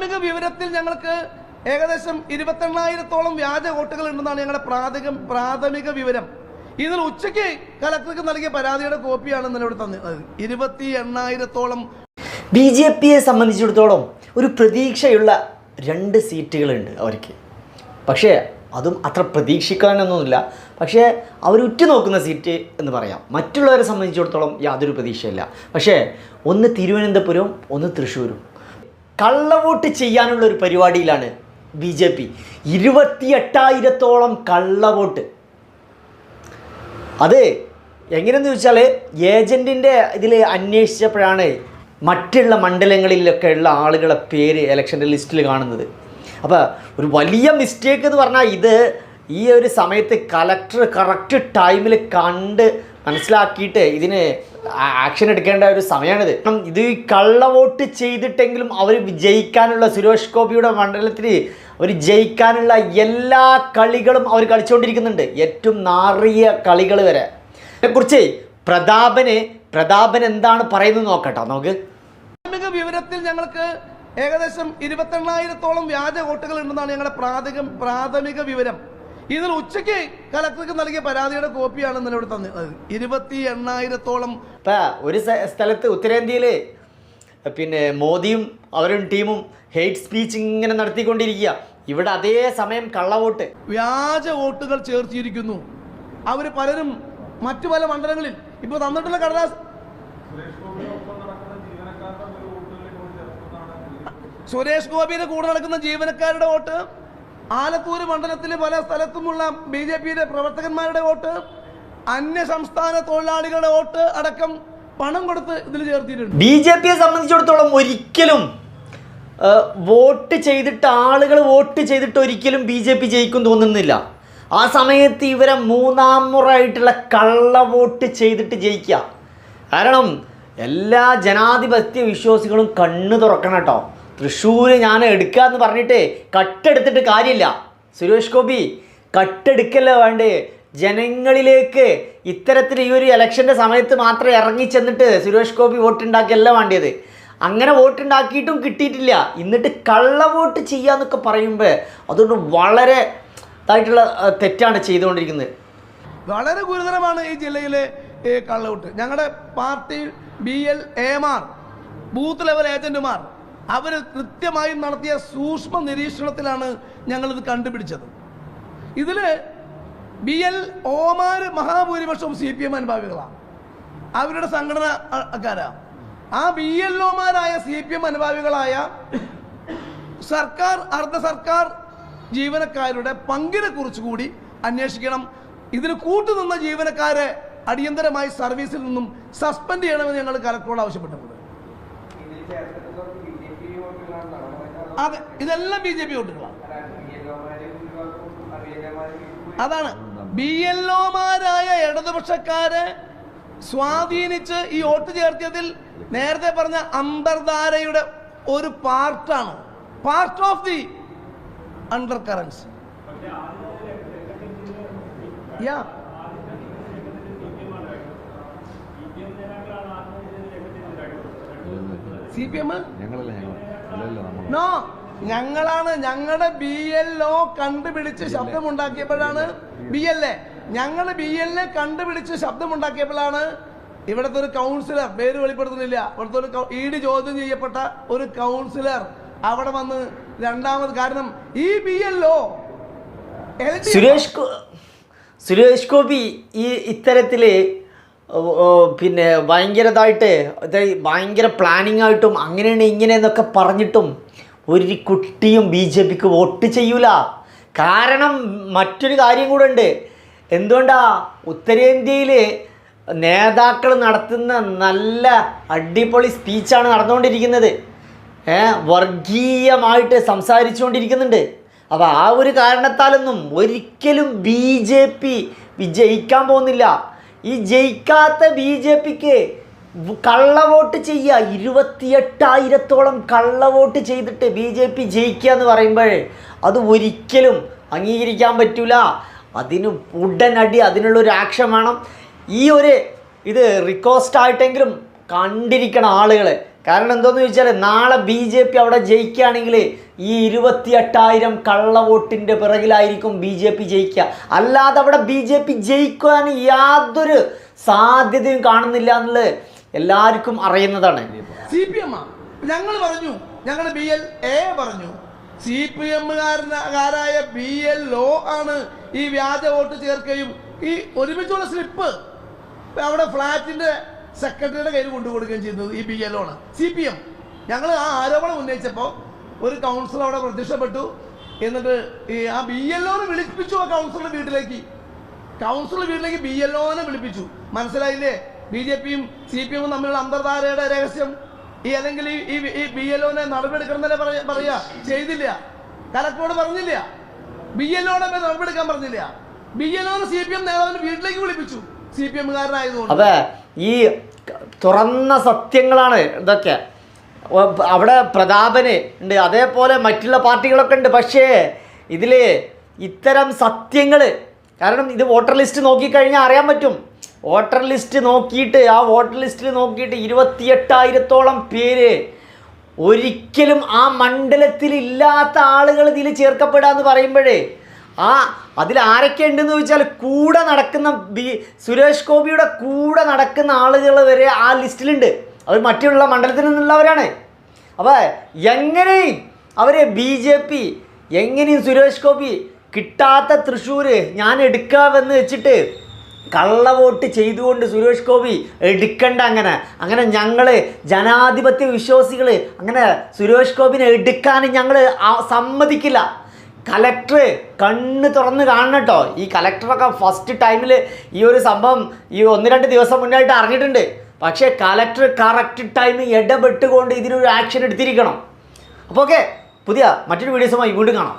പ്രാഥമിക വിവരത്തിൽ ഞങ്ങൾക്ക് ഏകദേശം ഇരുപത്തെണ്ണായിരത്തോളം വ്യാജ വോട്ടുകൾ ഉണ്ടെന്നാണ് ഞങ്ങളുടെ പ്രാഥമിക പ്രാഥമിക വിവരം. ഇതിൽ ഉച്ചയ്ക്ക് കലക്ടർക്ക് നൽകിയ പരാതിയുടെ കോപ്പിയാണ് ഇന്നലെ ഇവിടെ തന്നത് ഇരുപത്തി എണ്ണായിരത്തോളം ബി ജെ പിയെ സംബന്ധിച്ചിടത്തോളം ഒരു പ്രതീക്ഷയുള്ള രണ്ട് സീറ്റുകളുണ്ട് അവർക്ക്. പക്ഷേ അതും അത്ര പ്രതീക്ഷിക്കാനൊന്നുമില്ല. പക്ഷേ അവർ ഉറ്റുനോക്കുന്ന സീറ്റ് എന്ന് പറയാം. മറ്റുള്ളവരെ സംബന്ധിച്ചിടത്തോളം യാതൊരു പ്രതീക്ഷയില്ല. പക്ഷേ ഒന്ന് തിരുവനന്തപുരവും ഒന്ന് തൃശ്ശൂരും. കള്ളവോട്ട് ചെയ്യാനുള്ള ഒരു പരിപാടിയിലാണ് ബി ജെ പി. ഇരുപത്തിയെട്ടായിരത്തോളം കള്ളവോട്ട്. അത് എങ്ങനെയെന്ന് ചോദിച്ചാൽ ഏജന്റിന്റെ ഇതിൽ അന്വേഷിച്ചപ്പോഴാണ് മറ്റുള്ള മണ്ഡലങ്ങളിലൊക്കെ ഉള്ള ആളുകളെ പേര് ഇലക്ഷന്റെ ലിസ്റ്റിൽ കാണുന്നത്. അപ്പോൾ ഒരു വലിയ മിസ്റ്റേക്ക് എന്ന് പറഞ്ഞാൽ ഇത് ഈ ഒരു സമയത്ത് കലക്ടർ കറക്റ്റ് ടൈമിൽ കണ്ട് മനസ്സിലാക്കിയിട്ട് ഇതിന് ആക്ഷൻ എടുക്കേണ്ട ഒരു സമയമാണിത് കാരണം ഇത് കള്ള കള്ളവോട്ട് ചെയ്തിട്ടെങ്കിലും അവർ വിജയിക്കാനുള്ള സുരേഷ് ഗോപിയുടെ മണ്ഡലത്തിൽ അവർ ജയിക്കാനുള്ള എല്ലാ കളികളും അവർ കളിച്ചുകൊണ്ടിരിക്കുന്നുണ്ട് ഏറ്റവും നാറിയ കളികൾ വരെ. ഇതിനെക്കുറിച്ച് പ്രതാപന് പ്രതാപൻ എന്താണ് പറയുന്നത് നോക്കട്ടോ നമുക്ക് വിവരത്തിൽ ഞങ്ങൾക്ക് ഏകദേശം ഇരുപത്തെണ്ണായിരത്തോളം വ്യാജ വോട്ടുകൾ ഉണ്ടെന്നാണ് ഞങ്ങളുടെ പ്രാഥമിക പ്രാഥമിക വിവരം. ഇതിൽ ഉച്ചയ്ക്ക് കലക്ടർക്ക് നൽകിയ പരാതിയുടെ കോപ്പിയാണ് ഇന്നലെ ഇവിടെ തന്നത്. ഇരുപത്തി എണ്ണായിരത്തോളം ഇപ്പം ഒരു സ്ഥ- സ്ഥലത്ത് ഉത്തരേന്ത്യയിൽ പിന്നെ മോദിയും അവരും ടീമും ഹെയ്റ്റ് സ്പീച്ച് ഇങ്ങനെ നടത്തിക്കൊണ്ടിരിക്കുക. ഇവിടെ അതേ സമയം കള്ളവോട്ട്. വ്യാജ വോട്ടുകൾ ചേർത്തിയിരിക്കുന്നു അവർ പലരും മറ്റു പല മണ്ഡലങ്ങളിൽ ഇപ്പൊ തന്നിട്ടുള്ള കടലാസ് സുരേഷ് ഗോപിയുടെ കൂടെ നടക്കുന്ന ജീവനക്കാരുടെ വോട്ട് ആലത്തൂർ മണ്ഡലത്തിലെ പല സ്ഥലത്തുമുള്ള ബി ജെ പിയിലെ പ്രവർത്തകന്മാരുടെ വോട്ട് അന്യ സംസ്ഥാന തൊഴിലാളികളുടെ വോട്ട് അടക്കം പണം കൊടുത്ത് ഇതിൽ ചേർത്തിട്ടുണ്ട് ബി ജെ പിയെ സംബന്ധിച്ചിടത്തോളം ഒരിക്കലും വോട്ട് ചെയ്തിട്ട് ആളുകൾ വോട്ട് ചെയ്തിട്ട് ഒരിക്കലും ബി ജെ പി ജയിക്കും തോന്നുന്നില്ല. ആ സമയത്ത് ഇവരെ മൂന്നാം മുറായിട്ടുള്ള കള്ള വോട്ട് ചെയ്തിട്ട് ജയിക്കുക. കാരണം എല്ലാ ജനാധിപത്യ വിശ്വാസികളും കണ്ണു തുറക്കണം കേട്ടോ. തൃശ്ശൂർ ഞാൻ എടുക്കുക എന്ന് പറഞ്ഞിട്ട് കട്ടെടുത്തിട്ട് കാര്യമില്ല. സുരേഷ് ഗോപി കട്ടെടുക്കല്ല വേണ്ടേ? ജനങ്ങളിലേക്ക് ഇത്തരത്തിൽ ഈ ഒരു ഇലക്ഷന്റെ സമയത്ത് മാത്രം ഇറങ്ങി ചെന്നിട്ട് സുരേഷ് ഗോപി വോട്ടുണ്ടാക്കിയല്ല വേണ്ടിയത്? അങ്ങനെ വോട്ടുണ്ടാക്കിയിട്ടും കിട്ടിയിട്ടില്ല. എന്നിട്ട് കള്ള വോട്ട് ചെയ്യാന്നൊക്കെ പറയുമ്പോൾ അതുകൊണ്ട് വളരെ ഇതായിട്ടുള്ള തെറ്റാണ് ചെയ്തുകൊണ്ടിരിക്കുന്നത്. വളരെ ഗുരുതരമാണ് ഈ ജില്ലയിലെ കള്ളവോട്ട് ഞങ്ങളുടെ പാർട്ടി ബി എൽ എമാർ ബൂത്ത് ലെവൽ ഏജന്റുമാർ അവർ കൃത്യമായും നടത്തിയ സൂക്ഷ്മ നിരീക്ഷണത്തിലാണ് ഞങ്ങളിത് കണ്ടുപിടിച്ചത്. ഇതിൽ ബി എൽ ഓമാർ മഹാഭൂരിപക്ഷവും സി പി എം അനുഭാവികളാണ് അവരുടെ സംഘടനക്കാരാ ആ ബി എൽ ഒമാരായ സി പി എം അനുഭാവികളായ സർക്കാർ അർദ്ധ സർക്കാർ ജീവനക്കാരുടെ പങ്കിനെ കുറിച്ച് കൂടി അന്വേഷിക്കണം. ഇതിന് കൂട്ടുനിന്ന ജീവനക്കാരെ അടിയന്തരമായി സർവീസിൽ നിന്നും സസ്പെൻഡ് ചെയ്യണമെന്ന് ഞങ്ങൾ കലക്ടറോട് ആവശ്യപ്പെട്ടിട്ടുണ്ട്. അതെ ഇതെല്ലാം ബി ജെ പി വോട്ടുകളാണ്. അതാണ്. ബി എൽ ഒമാരായ ഇടതുപക്ഷക്കാരെ സ്വാധീനിച്ച് ഈ വോട്ട് ചേർത്തിയതിൽ നേരത്തെ പറഞ്ഞ അന്തർധാരയുടെ ഒരു പാർട്ടാണ്. Part of the undercurrents യാ സി പി എം ഞങ്ങളല്ല ഞങ്ങൾ നോ ഞങ്ങളാണ് ഞങ്ങളുടെ ബി എൽ ഒ കണ്ടുപിടിച്ച് ശബ്ദമുണ്ടാക്കിയപ്പോഴാണ് ബി എൽ എ ഞങ്ങൾ ബി എൽ എ കണ്ടുപിടിച്ച് ശബ്ദമുണ്ടാക്കിയപ്പോഴാണ് ഇവിടുത്തെ ഒരു കൗൺസിലർ പേര് വെളിപ്പെടുത്തുന്നില്ല. ഇവിടുത്തെ ഒരു ഇ ഡി ചോദ്യം ചെയ്യപ്പെട്ട ഒരു കൗൺസിലർ അവിടെ വന്ന് രണ്ടാമത് കാരണം ഈ B L O Suresh Suresh Gopi ഈ ഇത്തരത്തിൽ പിന്നെ ഭയങ്കരതായിട്ട് ഭയങ്കര പ്ലാനിങ് ആയിട്ടും അങ്ങനെയാണ് ഇങ്ങനെ എന്നൊക്കെ പറഞ്ഞിട്ടും ഒരു കുട്ടിയും ബി ജെ പിക്ക് വോട്ട് ചെയ്യൂല. കാരണം മറ്റൊരു കാര്യം കൂടെ ഉണ്ട്. എന്തുകൊണ്ടാ ഉത്തരേന്ത്യയിൽ നേതാക്കൾ നടത്തുന്ന നല്ല അടിപൊളി സ്പീച്ചാണ് നടന്നുകൊണ്ടിരിക്കുന്നത്. വർഗീയമായിട്ട് സംസാരിച്ചുകൊണ്ടിരിക്കുന്നുണ്ട്. അപ്പോൾ ആ ഒരു കാരണത്താലൊന്നും ഒരിക്കലും ബി ജെ പി വിജയിക്കാൻ പോകുന്നില്ല. ഈ ജയിക്കാത്ത ബി ജെ പിക്ക് കള്ളവോട്ട് ചെയ്യുക ഇരുപത്തിയെട്ടായിരത്തോളം കള്ളവോട്ട് ചെയ്തിട്ട് ബി ജെ പി ജയിക്കുക എന്ന് പറയുമ്പോൾ അത് ഒരിക്കലും അംഗീകരിക്കാൻ പറ്റൂല. അതിന് ഉടനടി അതിനുള്ളൊരു ആക്ഷൻ വേണം. ഈ ഒരു ഇത് റിക്വസ്റ്റ് ആയിട്ടെങ്കിലും കണ്ടിരിക്കണം ആളുകൾ കാരണം എന്തോന്ന് ചോദിച്ചാൽ നാളെ ബി ജെ പി അവിടെ ജയിക്കുകയാണെങ്കിൽ ഈ ഇരുപത്തിയെട്ടായിരം കള്ള വോട്ടിന്റെ പിറകിലായിരിക്കും ബി ജെ പി ജയിക്കുക. അല്ലാതെ അവിടെ ബി ജെ പി ജയിക്കാൻ യാതൊരു സാധ്യതയും കാണുന്നില്ല എന്നുള്ളത് എല്ലാവർക്കും അറിയുന്നതാണ്. സി പി എം ഞങ്ങൾ പറഞ്ഞു. ഞങ്ങൾ ബി എൽ എ പറഞ്ഞു. സി പി എമ്മുകാരനായ ബി എൽ ഒ ആണ് ഈ വ്യാജ വോട്ട് ചേർക്കുകയും ഈ ഒരുമിച്ചുള്ള സ്ലിപ്പ് അവിടെ ഫ്ലാറ്റിന്റെ സെക്രട്ടറിയുടെ കയ്യിൽ കൊണ്ടു കൊടുക്കുകയും ചെയ്യുന്നത് ഈ ബി എൽ ആണ് സി പി എം. ഞങ്ങൾ ആ ആരോപണം ഉന്നയിച്ചപ്പോൾ ഒരു കൗൺസിലർ അവിടെ പ്രത്യക്ഷപ്പെട്ടു. എന്നിട്ട് ഈ ആ ബി എൽ ഒനെ വിളിപ്പിച്ചു ആ കൗൺസിലർ വീട്ടിലേക്ക്. കൗൺസിലർ വീട്ടിലേക്ക് ബി എൽ വിളിപ്പിച്ചു. മനസ്സിലായില്ലേ? ബി ജെ പിയും സി പി എമ്മും തമ്മിലുള്ള അന്തർധാരയുടെ രഹസ്യം. ഈ അല്ലെങ്കിൽ ഈ- ഈ ബി എൽ ഒനെ പറയാ പറയാ? ചെയ്തില്ല. കലക്ടറോട് പറഞ്ഞില്ല. ബി എൽ ഒനെ നടപടിയെടുക്കാൻ പറഞ്ഞില്ല. ബി എൽ ഒനെ സി പി എം നേതാവിന് വീട്ടിലേക്ക് വിളിപ്പിച്ചു. സി പി എമ്മുകാരനായതുകൊണ്ട് അതെ ഈ തുറന്ന സത്യങ്ങളാണ് ഇതൊക്കെ. അവിടെ പ്രതാപന് ഉണ്ട്. അതേപോലെ മറ്റുള്ള പാർട്ടികളൊക്കെ ഉണ്ട്. പക്ഷേ ഇതിൽ ഇത്തരം സത്യങ്ങൾ കാരണം ഇത് വോട്ടർ ലിസ്റ്റ് നോക്കിക്കഴിഞ്ഞാൽ അറിയാൻ പറ്റും. വോട്ടർ ലിസ്റ്റ് നോക്കിയിട്ട് ആ വോട്ടർ ലിസ്റ്റിൽ നോക്കിയിട്ട് ഇരുപത്തിയെട്ടായിരത്തോളം പേര് ഒരിക്കലും ആ മണ്ഡലത്തിൽ ഇല്ലാത്ത ആളുകൾ ഇതിൽ ചേർക്കപ്പെടാന്ന് പറയുമ്പോഴേ ആ അതിൽ ആരൊക്കെ ഉണ്ടെന്ന് ചോദിച്ചാൽ കൂടെ നടക്കുന്ന ബി സുരേഷ് ഗോപിയുടെ കൂടെ നടക്കുന്ന ആളുകൾ വരെ ആ ലിസ്റ്റിലുണ്ട്. അവർ മറ്റുള്ള മണ്ഡലത്തിൽ നിന്നുള്ളവരാണ്. അപ്പോൾ എങ്ങനെയും അവരെ ബി ജെ പി എങ്ങനെയും സുരേഷ് ഗോപി കിട്ടാത്ത തൃശ്ശൂർ ഞാൻ എടുക്കാമെന്ന് വെച്ചിട്ട് കള്ളവോട്ട് ചെയ്തുകൊണ്ട് സുരേഷ് ഗോപി എടുക്കണ്ട അങ്ങനെ. അങ്ങനെ ഞങ്ങൾ ജനാധിപത്യ വിശ്വാസികൾ അങ്ങനെ സുരേഷ് ഗോപിനെ എടുക്കാൻ ഞങ്ങൾ സമ്മതിക്കില്ല. കലക്ടർ കണ്ണ് തുറന്ന് കാണണം കേട്ടോ. ഈ കലക്ടറൊക്കെ ഫസ്റ്റ് ടൈമിൽ ഈ ഒരു സംഭവം ഈ ഒന്ന് രണ്ട് ദിവസം മുന്നായിട്ട് അറിഞ്ഞിട്ടുണ്ട്. പക്ഷേ കലക്ടർ കറക്റ്റ് ടൈം ഇടപെട്ടുകൊണ്ട് ഇതിനൊരു ആക്ഷൻ എടുത്തിരിക്കണം. അപ്പോൾ ഓക്കെ പുതിയ മറ്റൊരു വീഡിയോസുമായി വീണ്ടും കാണാം.